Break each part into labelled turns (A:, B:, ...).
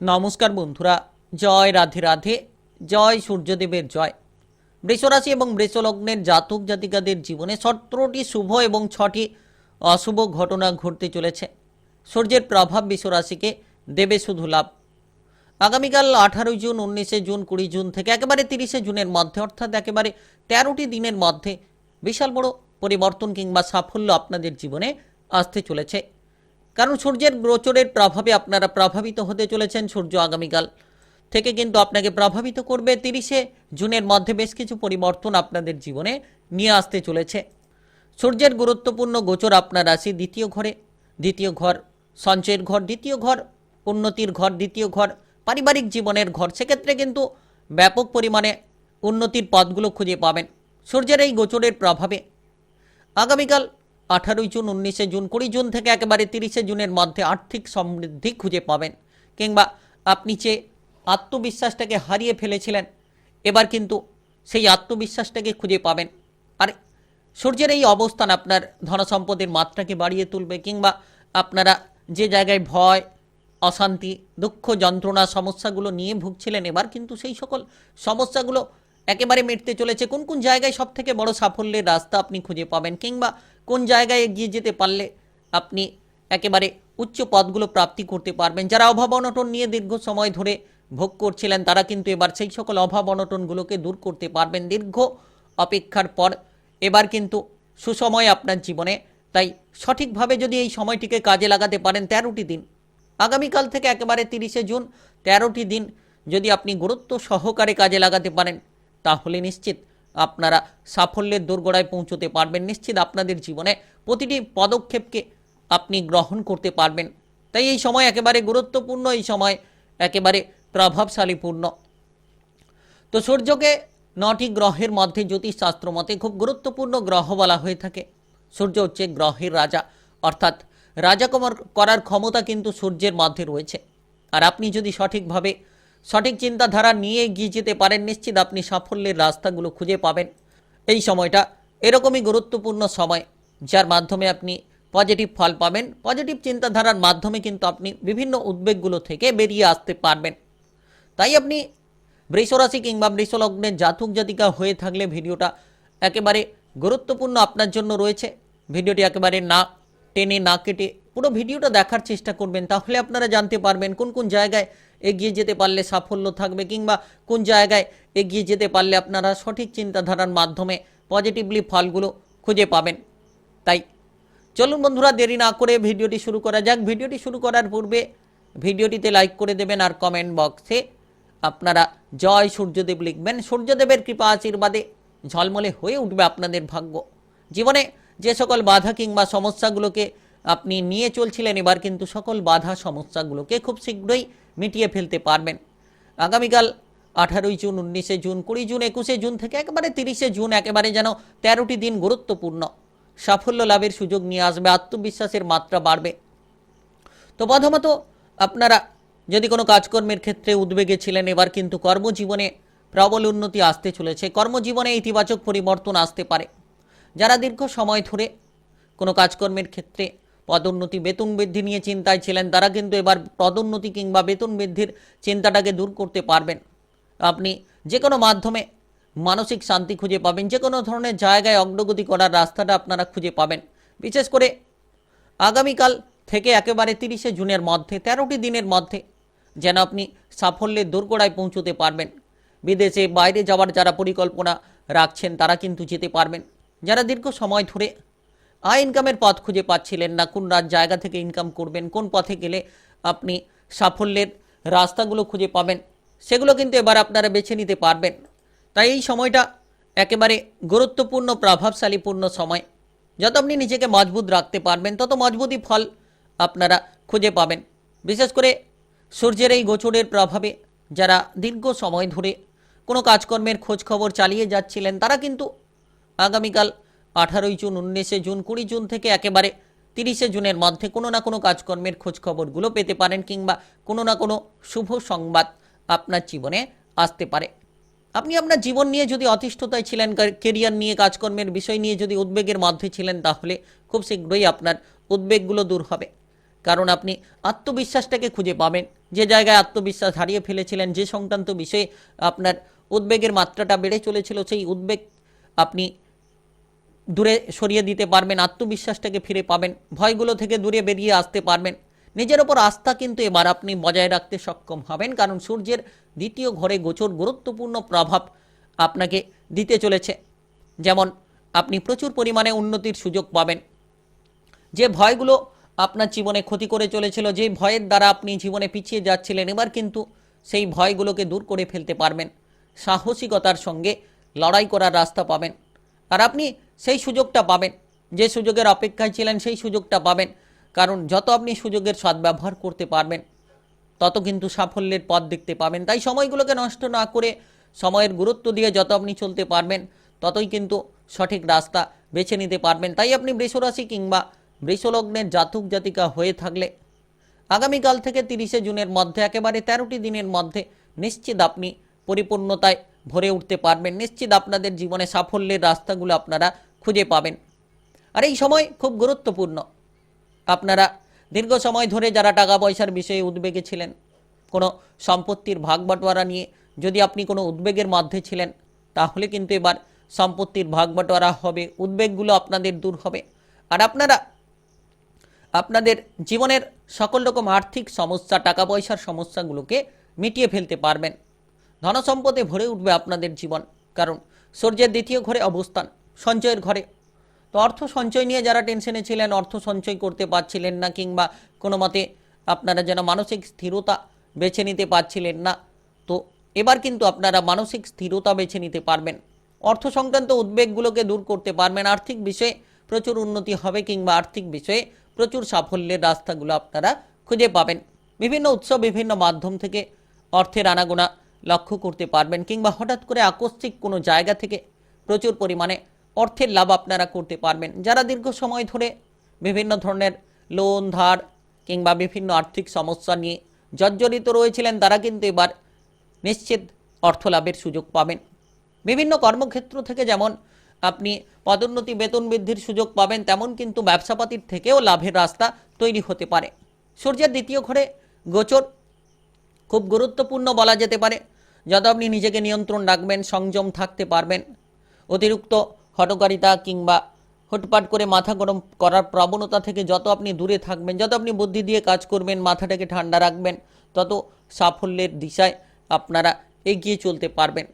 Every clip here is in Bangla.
A: নমস্কার বন্ধুরা, জয় রাধে রাধে, জয় সূর্যদেবের জয়। বৃষরাশি এবং বৃষলগ্নের জাতক জাতিকাদের জীবনে সতেরোটি শুভ এবং ছটি অশুভ ঘটনা ঘটতে চলেছে। সূর্যের প্রভাব বৃষরাশিকে দেবে শুধু লাভ। আগামীকাল আঠারোই জুন, উনিশে জুন, কুড়ি জুন থেকে একেবারে তিরিশে জুনের মধ্যে, অর্থাৎ একেবারে তেরোটি দিনের মধ্যে বিশাল বড় পরিবর্তন কিংবা সাফল্য আপনাদের জীবনে আসতে চলেছে। কারণ সূর্যের গোচরের প্রভাবে আপনারা প্রভাবিত হতে চলেছেন সূর্য আগামীকাল থেকে কিন্তু আপনাকে প্রভাবিত করবে তিরিশে জুনের মধ্যে বেশ কিছু পরিবর্তন আপনাদের জীবনে নিয়ে আসতে চলেছে। সূর্যের গুরুত্বপূর্ণ গোচর আপনার রাশি দ্বিতীয় ঘরে, দ্বিতীয় ঘর, সঞ্চয়ের ঘর, দ্বিতীয় ঘর, উন্নতির ঘর, দ্বিতীয় ঘর, পারিবারিক জীবনের ঘর। সেক্ষেত্রে কিন্তু ব্যাপক পরিমাণে উন্নতির পথগুলো খুঁজে পাবেন। সূর্যের এই গোচরের প্রভাবে আগামীকাল আঠারোই জুন, উনিশে জুন, কুড়ি জুন থেকে একেবারে তিরিশে জুনের মধ্যে আর্থিক সমৃদ্ধি খুঁজে পাবেন। কিংবা আপনি যে আত্মবিশ্বাসটাকে হারিয়ে ফেলেছিলেন, এবার কিন্তু সেই আত্মবিশ্বাসটাকে খুঁজে পাবেন। আর সূর্যের এই অবস্থান আপনার ধনসম্পদের মাত্রাকে বাড়িয়ে তুলবে, কিংবা আপনারা যে জায়গায় ভয়, অশান্তি, দুঃখ, যন্ত্রণা, সমস্যাগুলো নিয়ে ভুগছিলেন, এবার কিন্তু সেই সকল সমস্যাগুলো একেবারে মিটতে চলেছে। কোন কোন জায়গায় সব থেকে বড় সাফল্যের রাস্তা আপনি খুঁজে পাবেন, কিংবা কোন জায়গায় এগিয়ে যেতে পারলে আপনি একেবারে উচ্চ পদগুলো প্রাপ্তি করতে পারবেন। যারা অভাব অনটন নিয়ে দীর্ঘ সময় ধরে ভোগ করছিলেন, তারা কিন্তু এবার সেই সকল অভাব অনটনগুলোকে দূর করতে পারবেন। দীর্ঘ অপেক্ষার পর এবার কিন্তু সুসময় আপনার জীবনে। তাই সঠিকভাবে যদি এই সময়টিকে কাজে লাগাতে পারেন, তেরোটি দিন। আগামীকাল থেকে একেবারে তিরিশে জুন, তেরোটি দিন যদি আপনি গুরুত্ব সহকারে কাজে লাগাতে পারেন, তাহলে নিশ্চিত আপনারা সাফল্যের দোরগোড়ায় পৌঁছতে পারবেন। নিশ্চিত আপনাদের জীবনে প্রতিটি পদক্ষেপকে আপনি গ্রহণ করতে পারবেন। তাই এই সময় একেবারে গুরুত্বপূর্ণ, এই সময় একেবারে প্রভাবশালীপূর্ণ। তো সূর্যকে নটি গ্রহের মধ্যে জ্যোতিষশাস্ত্র মতে খুব গুরুত্বপূর্ণ গ্রহ বলা হয়ে থাকে। সূর্য হচ্ছে গ্রহের রাজা, অর্থাৎ রাজা করার ক্ষমতা কিন্তু সূর্যের মধ্যে রয়েছে। আর আপনি যদি সঠিকভাবে সঠিক চিন্তাধারা নিয়ে এগিয়ে যেতে পারেন নিশ্চিত আপনি সাফল্যের রাস্তাগুলো খুঁজে পাবেন। এই সময়টা এরকমই গুরুত্বপূর্ণ সময়, যার মাধ্যমে আপনি পজিটিভ ফল পাবেন। পজিটিভ চিন্তাধারার মাধ্যমে কিন্তু আপনি বিভিন্ন উদ্বেগগুলো থেকে বেরিয়ে আসতে পারবেন। তাই আপনি বৃষরাশি কিংবা বৃষলগ্নের জাতক জাতিকা হয়ে থাকলে ভিডিওটা একেবারে গুরুত্বপূর্ণ আপনার জন্য রয়েছে। ভিডিওটি একেবারে না টেনে না কেটে পুরো ভিডিওটা দেখার চেষ্টা করবেন, তাহলে আপনারা জানতে পারবেন কোন কোন জায়গায় এগিয়ে যেতে পারলে সাফল্য থাকবে কিংবা কোন জায়গায় এগিয়ে যেতে পারলে আপনারা সঠিক চিন্তাধারার মাধ্যমে পজিটিভলি ফলগুলো খুঁজে পাবেন। তাই চলুন বন্ধুরা, দেরি না করে ভিডিওটি শুরু করা যাক। ভিডিওটি শুরু করার পূর্বে ভিডিওটিতে লাইক করে দেবেন আর কমেন্ট বক্সে আপনারা জয় সূর্যদেব লিখবেন। সূর্যদেবের কৃপা আশীর্বাদে ঝলমলে হয়ে উঠবে আপনাদের ভাগ্য। জীবনে যে সকল বাধা কিংবা সমস্যাগুলোকে আপনি নিয়ে চলছিলেন এবার কিন্তু সকল বাধা সমস্যাগুলোকে খুব শীঘ্রই মিটিয়ে ফেলতে পারবেন। আগামীকাল আঠারোই জুন, উনিশে জুন, কুড়ি জুন, একুশে জুন থেকে একেবারে তিরিশে জুন একেবারে যেন তেরোটি দিন গুরুত্বপূর্ণ। সাফল্য লাভের সুযোগ নিয়ে আসবে, আত্মবিশ্বাসের মাত্রা বাড়বে। তো প্রথমত আপনারা যদি কোনো কাজকর্মের ক্ষেত্রে উদ্বেগে ছিলেন, এবার কিন্তু কর্মজীবনে প্রবল উন্নতি আসতে চলেছে। কর্মজীবনে ইতিবাচক পরিবর্তন আসতে পারে। যারা দীর্ঘ সময় ধরে কোনো কাজকর্মের ক্ষেত্রে পদোন্নতি বেতন বৃদ্ধি নিয়ে চিন্তায় ছিলেন তারা, কিন্তু এবার পদোন্নতি কিংবা বেতন বৃদ্ধির চিন্তাটাকে দূর করতে পারবেন। আপনি যে কোনো মাধ্যমে মানসিক শান্তি খুঁজে পাবেন যে কোনো ধরনের জায়গায় অগ্রগতি করার রাস্তাটা আপনারা খুঁজে পাবেন। বিশেষ করে আগামীকাল থেকে একেবারে তিরিশে জুনের মধ্যে, তেরোটি দিনের মধ্যে যেন আপনি সাফল্যের দোরগোড়ায় পৌঁছতে পারবেন। বিদেশে বাইরে যাওয়ার যারা পরিকল্পনা রাখছেন, তারা কিন্তু যেতে পারবেন। যারা দীর্ঘ সময় ধরে আয় ইনকামের পথ খুঁজে পাচ্ছিলেন না। কোন রাত জায়গা থেকে ইনকাম করবেন, কোন পথে গেলে আপনি সাফল্যের রাস্তাগুলো খুঁজে পাবেন, সেগুলো কিন্তু এবার আপনারা বেছে নিতে পারবেন। তাই এই সময়টা একেবারে গুরুত্বপূর্ণ, প্রভাবশালীপূর্ণ সময়। যত আপনি নিজেকে মজবুত রাখতে পারবেন, তত মজবুতই ফল আপনারা খুঁজে পাবেন। বিশেষ করে সূর্যের এই গোচরের প্রভাবে যারা দীর্ঘ সময় ধরে কোনো কাজকর্মের খোঁজ খবর চালিয়ে যাচ্ছিলেন, তারা কিন্তু আগামীকাল আঠারোই জুন, উনিশে জুন, কুড়ি জুন থেকে একেবারে তিরিশে জুনের মধ্যে কোনো না কোনো কাজকর্মের খোঁজ খবরগুলো পেতে পারেন কিংবা কোনো না কোনো শুভ সংবাদ আপনার জীবনে আসতে পারে। আপনি আপনার জীবন নিয়ে যদি অতিষ্ঠতায় ছিলেন কেরিয়ার নিয়ে, কাজকর্মের বিষয় নিয়ে যদি উদ্বেগের মধ্যে ছিলেন, তাহলে খুব শীঘ্রই আপনার উদ্বেগগুলো দূর হবে। কারণ আপনি আত্মবিশ্বাসটাকে খুঁজে পাবেন। যে জায়গায় আত্মবিশ্বাস হারিয়ে ফেলেছিলেন, যে সংক্রান্ত বিষয়ে আপনার উদ্বেগের মাত্রাটা বেড়ে চলেছিল, সেই উদ্বেগ আপনি দূরে সরিয়ে দিতে পারবেন, আত্মবিশ্বাসটাকে ফিরে পাবেন, ভয়গুলো থেকে দূরে বেরিয়ে আসতে পারবেন। নিজের ওপর আস্থা কিন্তু এবার আপনি বজায় রাখতে সক্ষম হবেন, কারণ সূর্যের দ্বিতীয় ঘরে গোচর গুরুত্বপূর্ণ প্রভাব আপনাকে দিতে চলেছে। যেমন, আপনি প্রচুর পরিমাণে উন্নতির সুযোগ পাবেন। যে ভয়গুলো আপনার জীবনে ক্ষতি করে চলেছিল, যে ভয়ের দ্বারা আপনি জীবনে পিছিয়ে যাচ্ছিলেন, এবার কিন্তু সেই ভয়গুলোকে দূর করে ফেলতে পারবেন। সাহসিকতার সঙ্গে লড়াই করার রাস্তা পাবেন। আর আপনি সেই সুযোগটা পাবেন। যে সুযোগের অপেক্ষায় ছিলেন সেই সুযোগটা পাবেন। কারণ যত আপনি সুযোগের সদ্ব্যবহার করতে পারবেন, তত কিন্তু সাফল্যের পথ দেখতে পাবেন। তাই সময়গুলোকে নষ্ট না করে সময়ের গুরুত্ব দিয়ে যত আপনি চলতে পারবেন, ততই কিন্তু সঠিক রাস্তা বেছে নিতে পারবেন। তাই আপনি বৃষরাশি কিংবা বৃষলগ্নের জাতক জাতিকা হয়ে থাকলে আগামীকাল থেকে তিরিশে জুনের মধ্যে, একেবারে তেরোটি দিনের মধ্যে নিশ্চিত আপনি পরিপূর্ণতায় ভরে উঠতে পারবেন। নিশ্চিত আপনাদের জীবনে সাফল্যের রাস্তাগুলো আপনারা খুঁজে পাবেন। আর এই সময় খুব গুরুত্বপূর্ণ। আপনারা দীর্ঘ সময় ধরে যারা টাকা পয়সার বিষয়ে উদ্বেগে ছিলেন, কোনো সম্পত্তির ভাগ বাটোয়ারা নিয়ে যদি আপনি কোনো উদ্বেগের মধ্যে ছিলেন, তাহলে কিন্তু এবার সম্পত্তির ভাগ বাটোয়ারা হবে, উদ্বেগগুলো আপনাদের দূর হবে। আর আপনারা, আপনাদের জীবনের সকল রকম আর্থিক সমস্যা টাকা পয়সার সমস্যাগুলোকে মিটিয়ে ফেলতে পারবেন। ধনসম্পদে ভরে উঠবে আপনাদের জীবন। কারণ সূর্যের দ্বিতীয় ঘরে অবস্থান, সঞ্চয়ের ঘরে। তো অর্থ সঞ্চয় নিয়ে যারা টেনশনে ছিলেন, অর্থ সঞ্চয় করতে পারছিলেন না কিংবা কোনো মতে আপনারা যেন মানসিক স্থিরতা বেছে নিতে পারছিলেন না, তো এবার কিন্তু আপনারা মানসিক স্থিরতা বেছে নিতে পারবেন। অর্থ সংক্রান্ত উদ্বেগগুলোকে দূর করতে পারবেন। আর্থিক বিষয়ে প্রচুর উন্নতি হবে কিংবা আর্থিক বিষয়ে প্রচুর সাফল্যের রাস্তাগুলো আপনারা খুঁজে পাবেন। বিভিন্ন উৎসব বিভিন্ন মাধ্যম থেকে অর্থের আনাগোনা লক্ষ্য করতে পারবেন কিংবা হঠাৎ করে আকস্মিক কোনো জায়গা থেকে প্রচুর পরিমাণে অর্থের লাভ আপনারা করতে পারবেন। যারা দীর্ঘ সময় ধরে বিভিন্ন ধরনের লোন ধার কিংবা বিভিন্ন আর্থিক সমস্যা নিয়ে জর্জরিত রয়েছিলেন, তারা কিন্তু এবার নিশ্চিত অর্থ লাভের সুযোগ পাবেন। বিভিন্ন কর্মক্ষেত্র থেকে যেমন আপনি পদোন্নতি, বেতন বৃদ্ধির সুযোগ পাবেন, তেমন কিন্তু ব্যবসাপাতির থেকেও লাভের রাস্তা তৈরি হতে পারে। সূর্যের দ্বিতীয় ঘরে গোচর খুব গুরুত্বপূর্ণ বলা যেতে পারে। যত আপনি নিজেকে নিয়ন্ত্রণ রাখবেন, সংযম থাকতে পারবেন। অতিরিক্ত হটকারিতা কিংবা হুটপাট করে মাথা গরম করার প্রবণতা থেকে যত আপনি দূরে থাকবেন, যত আপনি বুদ্ধি দিয়ে কাজ করবেন, মাথাটাকে ঠান্ডা রাখবেন, তত সাফল্যের দিশায় আপনারা এগিয়ে চলতে পারবেন।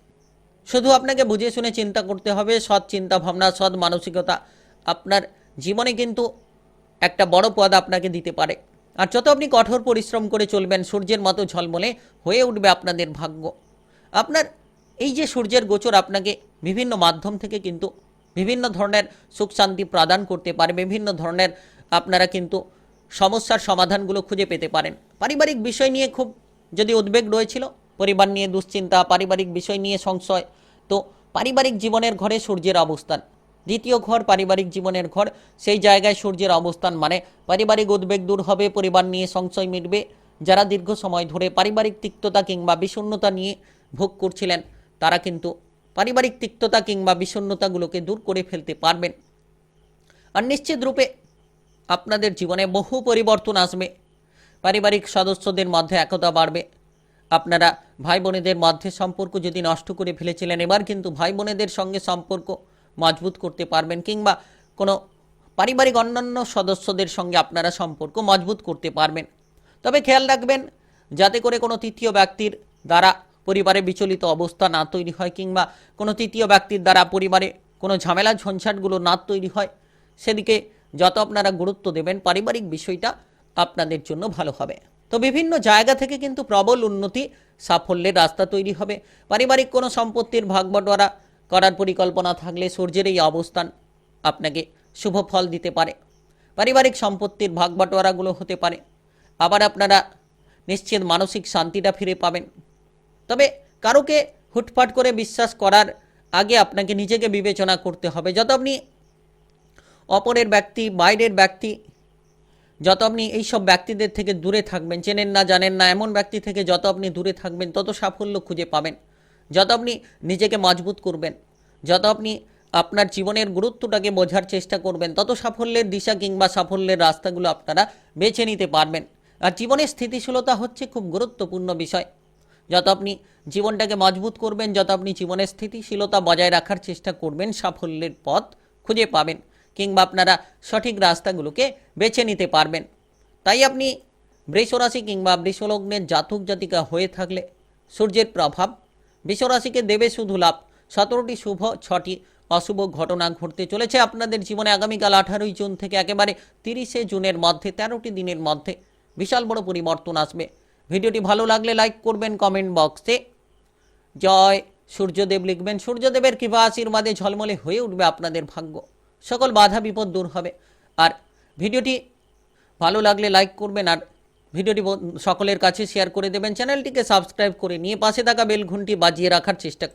A: শুধু আপনাকে বুঝে শুনে চিন্তা করতে হবে, সৎ চিন্তা ভাবনা, সৎ মানসিকতা আপনার জীবনে কিন্তু একটা বড় পদ আপনাকে দিতে পারে। আর যত আপনি কঠোর পরিশ্রম করে চলবেন, সূর্যের মতো ঝলমলে হয়ে উঠবে আপনাদের ভাগ্য। আপনার এই যে সূর্যের গোচর আপনাকে বিভিন্ন মাধ্যম থেকে কিন্তু বিভিন্ন ধরনের সুখ শান্তি প্রদান করতে পারে, বিভিন্ন ধরনের আপনারা কিন্তু সমস্যার সমাধানগুলো খুঁজে পেতে পারেন। পারিবারিক বিষয় নিয়ে খুব যদি উদ্বেগ রয়েছিল, পরিবার নিয়ে দুশ্চিন্তা, পারিবারিক বিষয় নিয়ে সংশয়, তো পারিবারিক জীবনের ঘরে সূর্যের অবস্থান। দ্বিতীয় ঘর, পারিবারিক জীবনের ঘর। সেই জায়গায় সূর্যের অবস্থান মানে পারিবারিক উদ্বেগ দূর হবে, পরিবার নিয়ে সংশয় মিটবে। যারা দীর্ঘ সময় ধরে পারিবারিক তিক্ততা কিংবা বিষণ্ণতা নিয়ে ভোগ করছিলেন, তারা কিন্তু পারিবারিক তিক্ততা কিংবা বিষণ্ণতাগুলোকে দূর করে ফেলতে পারবেন। আর নিশ্চিত রূপে আপনাদের জীবনে বহু পরিবর্তন আসবে। পারিবারিক সদস্যদের মধ্যে একতা বাড়বে। আপনারা ভাই বোনেদের মধ্যে সম্পর্ক যদি নষ্ট করে ফেলেছিলেন, এবার কিন্তু ভাই বোনেদের সঙ্গে সম্পর্ক মজবুত করতে পারবেন কিংবা কোনো পারিবারিক অন্যান্য সদস্যদের সঙ্গে আপনারা সম্পর্ক মজবুত করতে পারবেন। তবে খেয়াল রাখবেন, যাতে করে কোনো তৃতীয় ব্যক্তির দ্বারা পরিবারে বিচলিত অবস্থা না তৈরি হয় কিংবা কোনো তৃতীয় ব্যক্তির দ্বারা পরিবারে কোনো ঝামেলা ঝঞ্ঝাটগুলো না তৈরি হয়, সেদিকে যত আপনারা গুরুত্ব দেবেন, পারিবারিক বিষয়টা আপনাদের জন্য ভালো হবে। তো বিভিন্ন জায়গা থেকে কিন্তু প্রবল উন্নতি, সাফল্যের রাস্তা তৈরি হবে। পারিবারিক কোনো সম্পত্তির ভাগ বটোয়ারা করার পরিকল্পনা থাকলে সূর্যের এই অবস্থান আপনাকে শুভ ফল দিতে পারে। পারিবারিক সম্পত্তির ভাগ বাটোয়ারাগুলো হতে পারে। আবার আপনারা নিশ্চিত মানসিক শান্তিটা ফিরে পাবেন। তবে কারোকে হুটফাট করে বিশ্বাস করার আগে আপনাকে নিজেকে বিবেচনা করতে হবে। যত আপনি অপরের ব্যক্তি, বাইরের ব্যক্তি, যত আপনি এইসব ব্যক্তিদের থেকে দূরে থাকবেন, চেনেন না, জানেন না, এমন ব্যক্তি থেকে যত আপনি দূরে থাকবেন, তত সাফল্য খুঁজে পাবেন। যত আপনি নিজেকে মজবুত করবেন, যত আপনি আপনার জীবনের গুরুত্বটাকে বোঝার চেষ্টা করবেন, তত সাফল্যের দিশা কিংবা সাফল্যের রাস্তাগুলো আপনারা বেছে নিতে পারবেন। আর জীবনের স্থিতিশীলতা হচ্ছে খুব গুরুত্বপূর্ণ বিষয়। যত আপনি জীবনটাকে মজবুত করবেন, যত আপনি জীবনের স্থিতিশীলতা বজায় রাখার চেষ্টা করবেন, সাফল্যের পথ খুঁজে পাবেন কিংবা আপনারা সঠিক রাস্তাগুলোকে বেছে নিতে পারবেন। তাই আপনি বৃষরাশি কিংবা বৃষলগ্নের জাতক জাতিকা হয়ে থাকলে সূর্যের প্রভাব বৃষরাশিকে দেবে শুধু লাভ। সতেরোটি শুভ, ছটি অশুভ ঘটনা ঘটতে চলেছে আপনাদের জীবনে আগামীকাল আঠারোই জুন থেকে একেবারে তিরিশে জুনের মধ্যে, তেরোটি দিনের মধ্যে বিশাল বড় পরিবর্তন আসবে। ভিডিওটি ভালো লাগলে লাইক করবেন, কমেন্ট বক্সে। জয় সূর্যদেব লিখবেন, সূর্যদেবের কৃপা আশীর্বাদে ঝলমলে হয়ে উঠবে আপনাদের ভাগ্য। সকল বাধা বিপদ দূর হবে। আর ভিডিওটি ভালো লাগলে লাইক করবেন আর ভিডিওটি সকলের কাছে শেয়ার করে দেবেন। চ্যানেলটিকে সাবস্ক্রাইব করে নিয়ে পাশে থাকা বেল বাজিয়ে রাখার চেষ্টা